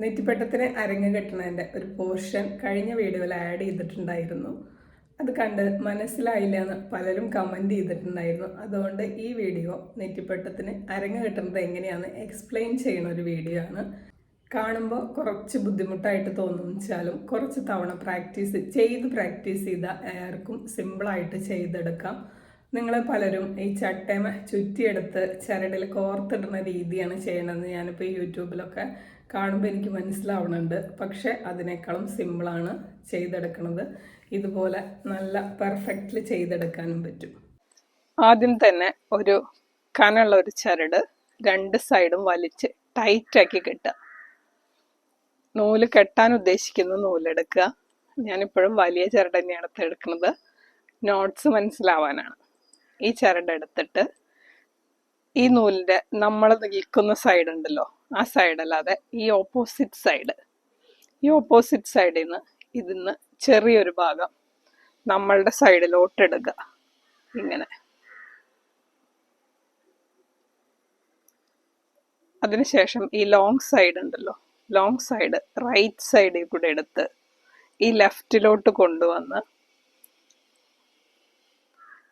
നെറ്റിപ്പട്ടത്തിന് അരങ്ങ് കെട്ടണതിന്റെ ഒരു പോർഷൻ കഴിഞ്ഞ വീഡിയോയിൽ ആഡ് ചെയ്തിട്ടുണ്ടായിരുന്നു. അത് കണ്ട് മനസ്സിലായില്ല എന്ന് പലരും കമന്റ് ചെയ്തിട്ടുണ്ടായിരുന്നു. അതുകൊണ്ട് ഈ വീഡിയോ നെറ്റിപ്പട്ടത്തിന് അരങ്ങ് കെട്ടുന്നത് എങ്ങനെയാണെന്ന് എക്സ്പ്ലെയിൻ ചെയ്യുന്ന ഒരു വീഡിയോ ആണ്. കാണുമ്പോൾ കുറച്ച് ബുദ്ധിമുട്ടായിട്ട് തോന്നും വെച്ചാലും കുറച്ച് തവണ പ്രാക്ടീസ് ചെയ്ത് പ്രാക്ടീസ് ചെയ്താൽ ആർക്കും സിമ്പിളായിട്ട് ചെയ്തെടുക്കാം. നിങ്ങൾ പലരും ഈ ചട്ടമ ചുറ്റിയെടുത്ത് ചരടിൽ കോർത്തിടുന്ന രീതിയാണ് ചെയ്യണമെന്ന് ഞാനിപ്പോൾ യൂട്യൂബിലൊക്കെ കാണുമ്പോൾ എനിക്ക് മനസ്സിലാവുന്നുണ്ട്. പക്ഷേ അതിനേക്കാളും സിമ്പിളാണ് ചെയ്തെടുക്കുന്നത് ഇതുപോലെ നല്ല പെർഫെക്റ്റ്ലി ചെയ്തെടുക്കാനും പറ്റും. ആദ്യം തന്നെ ഒരു കനുള്ള ഒരു ചരട് രണ്ട് സൈഡും വലിച്ച് ടൈറ്റാക്കി കെട്ടുക. നൂൽ കെട്ടാൻ ഉദ്ദേശിക്കുന്ന നൂലെടുക്കുക. ഞാനിപ്പോഴും വലിയ ചരട് തന്നെയാണ് എടുക്കുന്നത്. നോട്ട്സ് മനസ്സിലാവാനാണ്. ഈ ചരട് എടുത്തിട്ട് ഈ നൂലിന്റെ നമ്മൾ നിൽക്കുന്ന സൈഡ് ഉണ്ടല്ലോ ആ സൈഡ് അല്ലാതെ ഈ ഓപ്പോസിറ്റ് സൈഡ് ഈ ഓപ്പോസിറ്റ് സൈഡിൽ നിന്ന് ഇതിന്ന് ചെറിയൊരു ഭാഗം നമ്മളുടെ സൈഡിലോട്ട് എടുക്കുക ഇങ്ങനെ. അതിനുശേഷം ഈ ലോങ് സൈഡ് ഉണ്ടല്ലോ ലോങ് സൈഡ് റൈറ്റ് സൈഡിൽ കൂടെ എടുത്ത് ഈ ലെഫ്റ്റിലോട്ട് കൊണ്ടുവന്ന്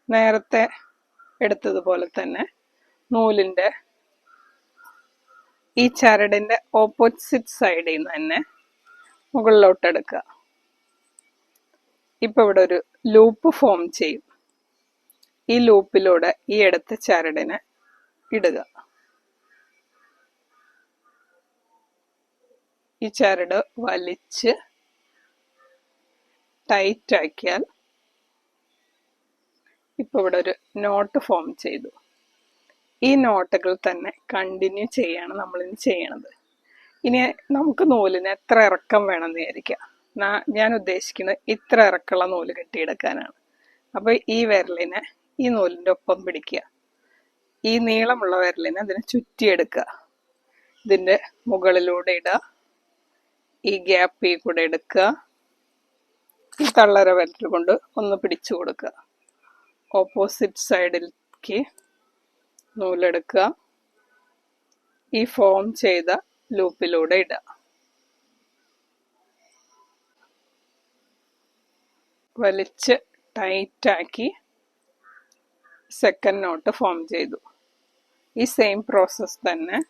നേരത്തെ എടുത്തതുപോലെ തന്നെ നൂലിന്റെ ഈ ചരടിന്റെ ഓപ്പോസിറ്റ് സൈഡിൽ നിന്ന് തന്നെ മുകളിലോട്ട് എടുക്കുക ഇപ്പോൾ ഇവിടെ ഒരു ലൂപ്പ് ഫോം ചെയ്യും. ഈ ലൂപ്പിലൂടെ ഈ എടുത്ത ചരടിനെ ഇടുക. ഈ ചരട് വലിച്ച് ടൈറ്റ് ആക്കിയാൽ ഇപ്പൊ ഇവിടെ ഒരു നോട്ട് ഫോം ചെയ്തു. ഈ നോട്ടുകൾ തന്നെ കണ്ടിന്യൂ ചെയ്യാണ് നമ്മളിനി ചെയ്യണത്. ഇനി നമുക്ക് നൂലിന് എത്ര ഇറക്കം വേണമെന്ന് വിചാരിക്കാം ഞാൻ ഉദ്ദേശിക്കുന്നത് ഇത്ര ഇറക്കമുള്ള നൂൽ കെട്ടിയെടുക്കാനാണ്. അപ്പോൾ ഈ വിരലിനെ ഈ നൂലിന്റെ ഒപ്പം പിടിക്കുക. ഈ നീളമുള്ള വിരലിനെ അതിനെ ചുറ്റിയെടുക്കുക. ഇതിന്റെ മുകളിലൂടെ ഇടുക. ഈ ഗ്യാപ്പിൽ കൂടെ എടുക്കുക. ഈ തള്ളര വിരൽ കൊണ്ട് ഒന്ന് പിടിച്ചു കൊടുക്കുക. ഓപ്പോസിറ്റ് സൈഡിലേക്ക് നൂലെടുക്കുക. ഈ ഫോം ചെയ്ത ലൂപ്പിലൂടെ ഇടുക. വലിച്ച് ടൈറ്റാക്കി സെക്കൻഡ് നോട്ട് ഫോം ചെയ്തു. ഈ സെയിം പ്രോസസ്സ് തന്നെ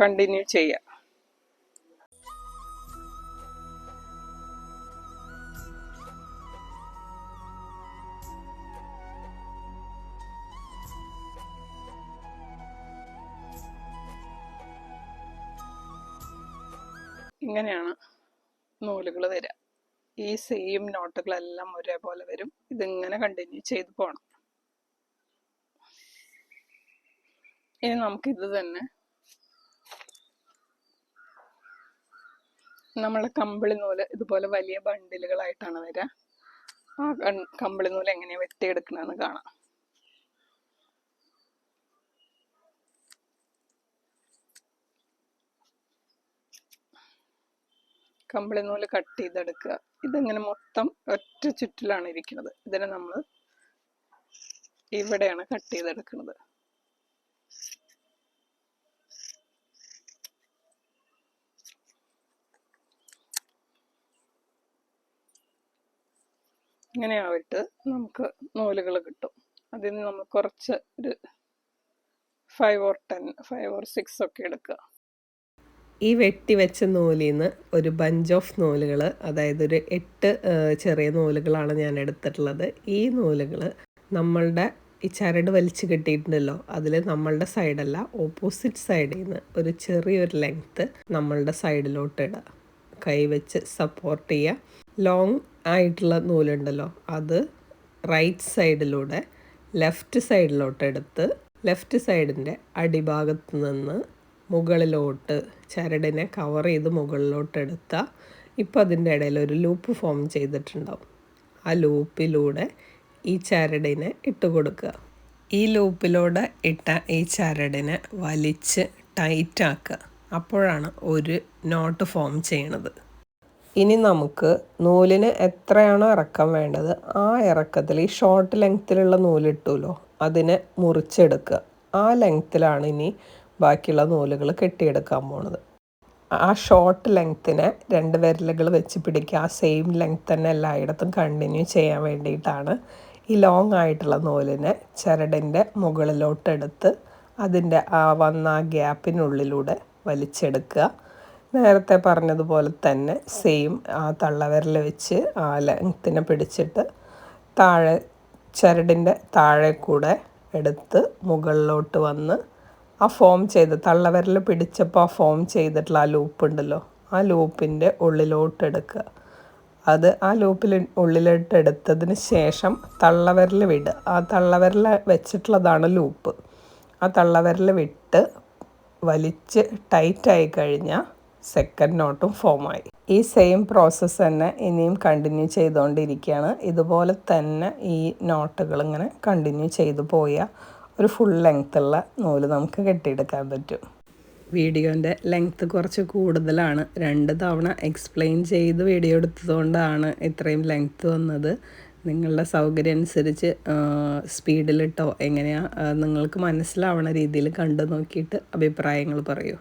കണ്ടിന്യൂ ചെയ്യാം ഇങ്ങനെയാണ് നൂലുകൾ വരിക. ഈ സെയിം നോട്ടുകളെല്ലാം ഒരേപോലെ വരും. ഇതിങ്ങനെ കണ്ടിന്യൂ ചെയ്ത് പോകണം ഇനി നമുക്കിത് തന്നെ നമ്മളെ കമ്പിളി നൂൽ ഇതുപോലെ വലിയ ബണ്ടിലുകളായിട്ടാണ് വരിക. ആ കമ്പിളി നൂൽ എങ്ങനെയാണ് വെട്ടിയെടുക്കണമെന്ന് കാണാം. കമ്പിളി നൂൽ കട്ട് ചെയ്തെടുക്കുക. ഇതിങ്ങനെ മൊത്തം ഒറ്റ ചുറ്റിലാണ് ഇരിക്കുന്നത്. ഇതിനെ നമ്മൾ ഇവിടെയാണ് കട്ട് ചെയ്തെടുക്കുന്നത്. ഇങ്ങനെ ആയിട്ട് നമുക്ക് നൂലുകൾ കിട്ടും. അതിൽ നിന്ന് നമ്മൾ കുറച്ച് ഒരു five or ten five or six ഒക്കെ എടുക്കുക. ഈ വെട്ടി വെച്ച നൂലിൽ നിന്ന് ഒരു ബഞ്ച് ഓഫ് നൂലുകൾ അതായത് ഒരു എട്ട് ചെറിയ നൂലുകളാണ് ഞാൻ എടുത്തിട്ടുള്ളത്. ഈ നൂലുകൾ നമ്മളുടെ ഈ ചരട് വലിച്ചു കെട്ടിയിട്ടുണ്ടല്ലോ അതിൽ നമ്മളുടെ സൈഡല്ല ഓപ്പോസിറ്റ് സൈഡിൽ നിന്ന് ഒരു ചെറിയൊരു ലെങ്ത്ത് നമ്മളുടെ സൈഡിലോട്ട് ഇടുക കൈവച്ച് സപ്പോർട്ട് ചെയ്യുക ലോങ് ആയിട്ടുള്ള നൂലുണ്ടല്ലോ അത് റൈറ്റ് സൈഡിലൂടെ ലെഫ്റ്റ് സൈഡിലോട്ട് എടുത്ത് ലെഫ്റ്റ് സൈഡിന്റെ അടിഭാഗത്ത് നിന്ന് മുകളിലോട്ട് ചരടിനെ കവർ ചെയ്ത് മുകളിലോട്ട് എടുത്താൽ ഇപ്പോൾ അതിന്റെ ഇടയിൽ ഒരു ലൂപ്പ് ഫോം ചെയ്തിട്ടുണ്ടാവും. ആ ലൂപ്പിലൂടെ ഈ ചരടിനെ ഇട്ട് കൊടുക്കുക. ഈ ലൂപ്പിലൂടെ ഇട്ട ഈ ചരടിനെ വലിച്ച് ടൈറ്റാക്കുക അപ്പോഴാണ് ഒരു നോട്ട് ഫോം ചെയ്യണത്. ഇനി നമുക്ക് നൂലിന് എത്രയാണോ ഇറക്കം വേണ്ടത് ആ ഇറക്കത്തിൽ ഈ ഷോർട്ട് ലെങ്ത്തിലുള്ള നൂലിട്ടുമല്ലോ അതിനെ മുറിച്ചെടുക്കുക. ആ ലെങ്ത്തിലാണ് ഇനി ബാക്കിയുള്ള നൂലുകൾ കെട്ടിയെടുക്കാൻ പോണത്. ആ ഷോർട്ട് ലെങ്ത്തിനെ രണ്ട് വിരലുകൾ വെച്ച് പിടിക്കുക. ആ സെയിം ലെങ്ത് തന്നെ എല്ലായിടത്തും കണ്ടിന്യൂ ചെയ്യാൻ വേണ്ടിയിട്ടാണ് ഈ ലോങ് ആയിട്ടുള്ള നൂലിനെ ചരടിന്റെ മുകളിലോട്ടെടുത്ത് അതിന്റെ ആ വന്ന ആ ഗ്യാപ്പിനുള്ളിലൂടെ വലിച്ചെടുക്കുക. നേരത്തെ പറഞ്ഞതുപോലെ തന്നെ സെയിം ആ തള്ളവിരൽ വെച്ച് ആ ലെങ്ത്തിനെ പിടിച്ചിട്ട് താഴെ ചരടിന്റെ താഴെ കൂടെ എടുത്ത് മുകളിലോട്ട് വന്ന് ആ ഫോം ചെയ്ത് തള്ളവിരൽ പിടിച്ചപ്പോൾ ആ ഫോം ചെയ്തിട്ടുള്ള ആ ലൂപ്പ് ഉണ്ടല്ലോ ആ ലൂപ്പിന്റെ ഉള്ളിലോട്ട് എടുക്കുക അത് ആ ലൂപ്പിൽ ഉള്ളിലോട്ട് എടുത്തതിന് ശേഷം തള്ളവിരൽ വിടുക ആ തള്ളവിരൽ വെച്ചിട്ടുള്ളതാണ് ലൂപ്പ് ആ തള്ളവിരൽ വിട്ട് വലിച്ച് ടൈറ്റായി കഴിഞ്ഞാൽ സെക്കൻഡ് നോട്ടും ഫോമായി ഈ സെയിം പ്രോസസ്സ് തന്നെ ഇനിയും കണ്ടിന്യൂ ചെയ്തുകൊണ്ടിരിക്കുകയാണ് ഇതുപോലെ തന്നെ ഈ നോട്ടുകൾ ഇങ്ങനെ കണ്ടിന്യൂ ചെയ്തു പോയാൽ ഒരു ഫുൾ ലെങ്ത്തുള്ള നൂൽ നമുക്ക് കെട്ടിയെടുക്കാൻ പറ്റും. വീഡിയോന്റെ ലെങ്ത്ത് കുറച്ച് കൂടുതലാണ്. രണ്ട് തവണ എക്സ്പ്ലെയിൻ ചെയ്ത് വീഡിയോ എടുത്തതുകൊണ്ടാണ് ഇത്രയും ലെങ്ത്ത് വന്നത്. നിങ്ങളുടെ സൗകര്യം അനുസരിച്ച് സ്പീഡിലിട്ടോ എങ്ങനെയാണ് നിങ്ങൾക്ക് മനസ്സിലാവണ രീതിയിൽ കണ്ടു നോക്കിയിട്ട് അഭിപ്രായങ്ങൾ പറയൂ.